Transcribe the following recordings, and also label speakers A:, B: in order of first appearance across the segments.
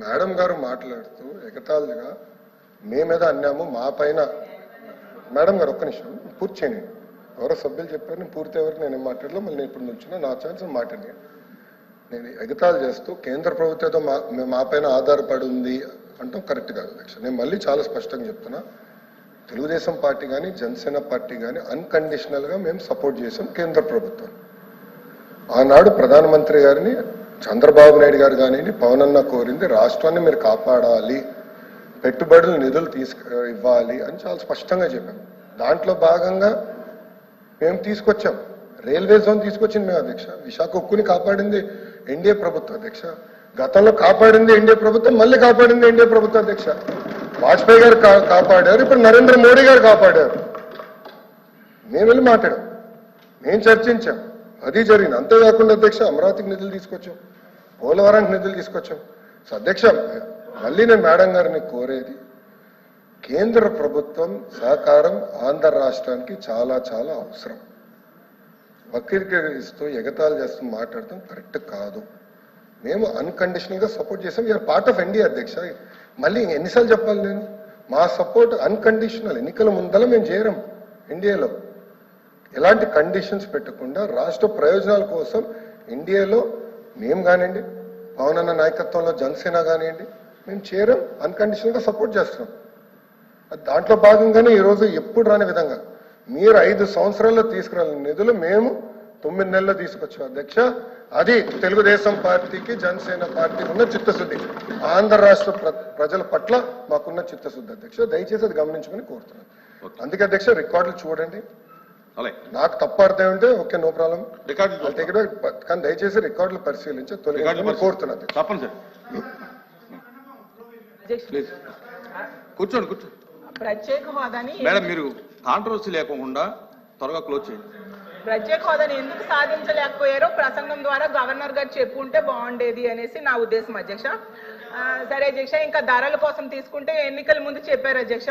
A: Madam గారు మాట్లాడుతూ ఎగతాళిగా మేమేదో అన్నాము మా పైన. మేడం గారు ఒక్క నిమిషం పూర్తి చేయండి. ఎవరో సభ్యులు చెప్పారు నేను పూర్తి ఎవరికి నేను ఏం మాట్లాడలో మళ్ళీ నేను ఇప్పుడు నుంచున్నా నా ఛాన్స్ మాట్లాడి నేను ఎగతాళి చేస్తూ కేంద్ర ప్రభుత్వంతో మా మేము మా పైన ఆధారపడి ఉంది అంటాం కరెక్ట్ కాదు అధ్యక్ష నేను మళ్ళీ చాలా స్పష్టంగా చెప్తున్నా తెలుగుదేశం పార్టీ కానీ జనసేన పార్టీ కానీ అన్కండిషనల్గా మేము సపోర్ట్ చేసాం కేంద్ర ప్రభుత్వం. ఆనాడు ప్రధానమంత్రి గారిని చంద్రబాబు నాయుడు గారు కానివ్వండి పవన్ అన్న కోరింది రాష్ట్రాన్ని మీరు కాపాడాలి పెట్టుబడులు నిధులు తీసుకు ఇవ్వాలి అని చాలా స్పష్టంగా చెప్పాం దాంట్లో భాగంగా మేము తీసుకొచ్చాం. రైల్వే జోన్ తీసుకొచ్చింది మేము అధ్యక్ష. విశాఖ ఉక్కుని కాపాడింది ఎన్డీఏ ప్రభుత్వం అధ్యక్ష. గతంలో కాపాడింది ఎన్డీఏ ప్రభుత్వం మళ్ళీ కాపాడింది ఎన్డీఏ ప్రభుత్వం అధ్యక్ష. వాజ్పేయి గారు కాపాడారు ఇప్పుడు నరేంద్ర మోడీ గారు కాపాడారు. మేము వెళ్ళి మాట్లాడాం. మేము చర్చించాం. అది జరిగింది. అంతేకాకుండా అధ్యక్ష అమరావతికి నిధులు తీసుకొచ్చాం. పోలవరానికి నిధులు తీసుకొచ్చాం. సో అధ్యక్ష మళ్ళీ నేను మేడం గారిని కోరేది కేంద్ర ప్రభుత్వం సహకారం ఆంధ్ర రాష్ట్రానికి చాలా చాలా అవసరం. వక్రీకరిస్తూ ఎగతాళి చేస్తూ మాట్లాడటం కరెక్ట్ కాదు. మేము అన్కండిషనల్గా సపోర్ట్ చేసాం. You are part of NDA అధ్యక్ష. మళ్ళీ ఎన్నిసార్లు చెప్పాలి నేను? మా సపోర్ట్ అన్కండిషనల్ ఎన్నికల ముందల మేము చేరం ఎన్డీఏలో ఎలాంటి కండిషన్స్ పెట్టకుండా రాష్ట్ర ప్రయోజనాల కోసం ఇండియాలో మేము కానివ్వండి పవన్ అన్న నాయకత్వంలో జనసేన కానివ్వండి మేము చేరం అన్కండిషనల్గా సపోర్ట్ చేస్తున్నాం దాంట్లో భాగంగానే ఈరోజు ఎప్పుడు రాని విధంగా మీరు ఐదు సంవత్సరాల్లో తీసుకురాలని నిధులు మేము తొమ్మిది నెలల్లో తీసుకొచ్చాం. అధ్యక్ష అది తెలుగుదేశం పార్టీకి జనసేన పార్టీకి ఉన్న చిత్తశుద్ధి. ఆంధ్ర రాష్ట్ర ప్ర- ప్రజల పట్ల మాకున్న చిత్తశుద్ధి అధ్యక్ష. దయచేసి అది గమనించుకొని కోరుతున్నాను. అందుకే అధ్యక్ష రికార్డులు చూడండి. నాకు తప్పు అర్థం ఉంటే ఓకే నో ప్రాబ్లం
B: రికార్డులు
A: కానీ దయచేసి రికార్డులు పరిశీలించి కోరుతున్నాను అధ్యక్ష.
B: తప్పనిసరి ప్లీజ్ కూర్చోండి కూర్చోండి.
C: ప్రత్యేక హోదాని
B: మేడం మీరు కాంట్రవర్సీ లేకుండా త్వరగా క్లోజ్ చేయండి.
C: ప్రత్యేక హోదాని ఎందుకు సాధించలేకపోయారో ప్రసంగం ద్వారా గవర్నర్ గారు చెప్పుంటే బాగుండేది అనేసి నా ఉద్దేశం అధ్యక్ష. సరే అధ్యక్ష ఇంకా ధరల కోసం తీసుకుంటే ఎన్నికల ముందు చెప్పారు అధ్యక్ష.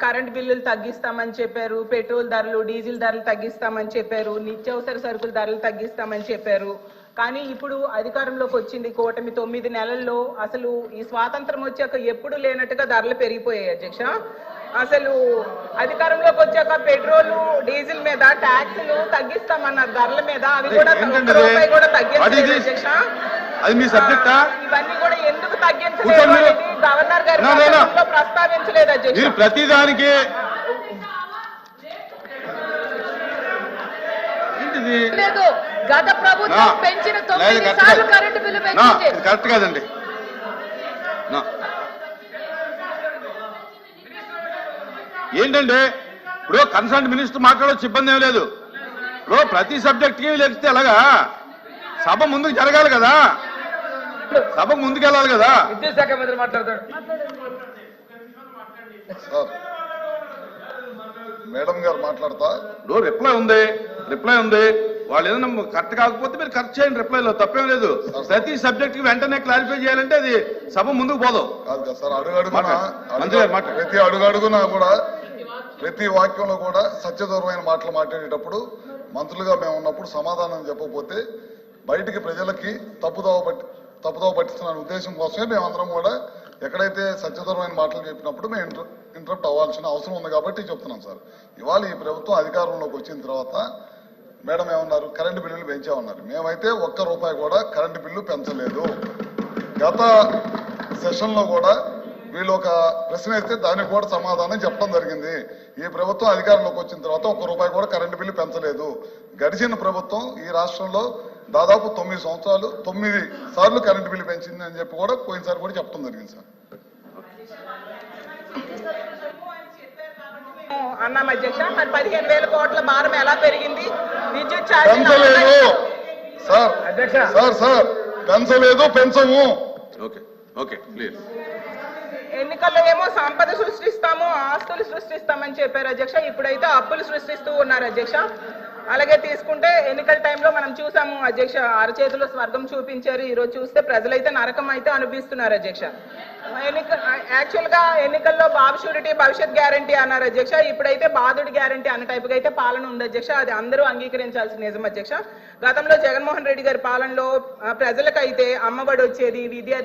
C: కరెంట్ బిల్లులు తగ్గిస్తామని చెప్పారు పెట్రోల్ ధరలు డీజిల్ ధరలు తగ్గిస్తామని చెప్పారు నిత్యావసర సరుకుల ధరలు తగ్గిస్తామని చెప్పారు కానీ ఇప్పుడు అధికారంలోకి వచ్చింది కూటమి తొమ్మిది నెలల్లో అసలు ఈ స్వాతంత్రం వచ్చాక ఎప్పుడు లేనట్టుగా ధరలు పెరిగిపోయాయి అధ్యక్ష అసలు అధికారంలోకి వచ్చాక పెట్రోల్ డీజిల్ మీద ట్యాక్సులు తగ్గిస్తామన్నారు ధరల మీద అవి కూడా? రూపాయి కూడా
B: this?
C: అధ్యక్ష ఇవన్నీ కూడా ఎందుకు తగ్గించలేదు గవర్నర్ గారి ప్రస్తావించలేదు అధ్యక్ష?
B: ప్రతిదానికి ఏంటిది?
D: లేదు. గత
B: నా,
D: ప్రభుత్వం పెంచిన
B: లేదు,
D: తొమ్మిది
B: కరెక్ట్
D: సార్లు
B: కాదు.
D: కరెంటు బిల్లు
B: నా,
D: పెంచింది.
B: ఇది కరెక్ట్ కాదండి. నా. ఏంటంటే ఇప్పుడు కన్సల్ట్ మినిస్టర్ మాట్లాడవచ్చు ఇబ్బంది ఏం లేదు. ఇప్పుడు ప్రతి సబ్జెక్ట్కి లేకపోతే ఎలాగా? సభ ముందుకు జరగాలి కదా. సభ ముందుకు వెళ్ళాలి కదా.
E: విద్యుత్ శాఖ మంత్రి మాట్లాడతాడు.
F: సార్ మేడం గారు మాట్లాడతా?
B: ఇప్పుడు రిప్లై ఉంది. రిప్లై ఉంది. వాళ్ళు ఏదైనా కరెక్ట్ కాకపోతే మీరు కరెక్ట్ చేయండి రిప్లైలో తప్పేం లేదు. ప్రతి సబ్జెక్ట్కి వెంటనే క్లారిఫై చేయాలంటే అది సభ ముందుకు పోదాం.
F: కాదు కదా సార్ అడుగు అడుగున?
B: మాట్లాడు. మంత్రి గారు మాట్లాడు.
F: ప్రతి అడుగు అడుగునా కూడా? ప్రతి వాక్యంలో కూడా సత్యదూరమైన మాటలు మాట్లాడేటప్పుడు మంత్రులుగా మేము ఉన్నప్పుడు సమాధానం చెప్పకపోతే బయటికి ప్రజలకి తప్పుదోవ పట్టి తప్పుదో పట్టిస్తున్న ఉద్దేశం కోసమే మేమందరం కూడా ఎక్కడైతే సత్యదూరమైన మాటలు చెప్పినప్పుడు మేము ఇంటర్ ఇంటరప్ట్ అవ్వాల్సిన అవసరం ఉంది కాబట్టి చెప్తున్నాం సార్. ఇవాళ ఈ ప్రభుత్వం అధికారంలోకి వచ్చిన తర్వాత మేడం ఏమన్నారు? కరెంటు బిల్లులు పెంచామన్నారు. మేమైతే ఒక్క రూపాయి కూడా కరెంటు బిల్లు పెంచలేదు. గత సెషన్లో కూడా వీళ్ళు ఒక ప్రశ్న వేస్తే దానికి కూడా సమాధానం చెప్పడం జరిగింది. ఈ ప్రభుత్వం అధికారంలోకి వచ్చిన తర్వాత ఒక్క రూపాయి కూడా కరెంటు బిల్లు పెంచలేదు. గడిచిన ప్రభుత్వం ఈ రాష్ట్రంలో దాదాపు తొమ్మిది సంవత్సరాలు తొమ్మిది సార్లు కరెంటు బిల్లు పెంచింది అని చెప్పి కూడా పోయినసారి కూడా చెప్పడం జరిగింది సార్.
C: అన్నాం అధ్యక్ష మరి పదిహేను వేల కోట్ల భారం ఎలా పెరిగింది? విద్యుత్
F: పెంచలేదు.
C: ఛార్జీలు
F: సార్
E: అధ్యక్ష.
F: సార్ సార్ పెంచలేదు పెంచము.
B: ఓకే ఓకే క్లియర్
C: ఎన్నికల్లో ఏమో సంపద సృష్టిస్తాము ఆస్తులు సృష్టిస్తామని చెప్పారు అధ్యక్ష. ఇప్పుడైతే అప్పులు సృష్టిస్తూ ఉన్నారు అధ్యక్ష. అలాగే తీసుకుంటే ఎన్నికల టైంలో మనం చూసాము అధ్యక్ష అరచేతిలో స్వర్గం చూపించారు. ఈరోజు చూస్తే ప్రజలైతే నరకం అయితే అనిపిస్తున్నారు అధ్యక్ష. ఎన్నిక యాక్చువల్గా ఎన్నికల్లో బాబు షూరిటీ భవిష్యత్ గ్యారంటీ అన్నారు అధ్యక్ష. ఇప్పుడైతే బాధుడి గ్యారంటీ అన్న టైపుగా అయితే పాలన ఉంది అధ్యక్ష. అది అందరూ అంగీకరించాల్సిన నిజం అధ్యక్ష. గతంలో జగన్మోహన్ రెడ్డి గారి పాలనలో ప్రజలకైతే అమ్మఒడి వచ్చేది విద్య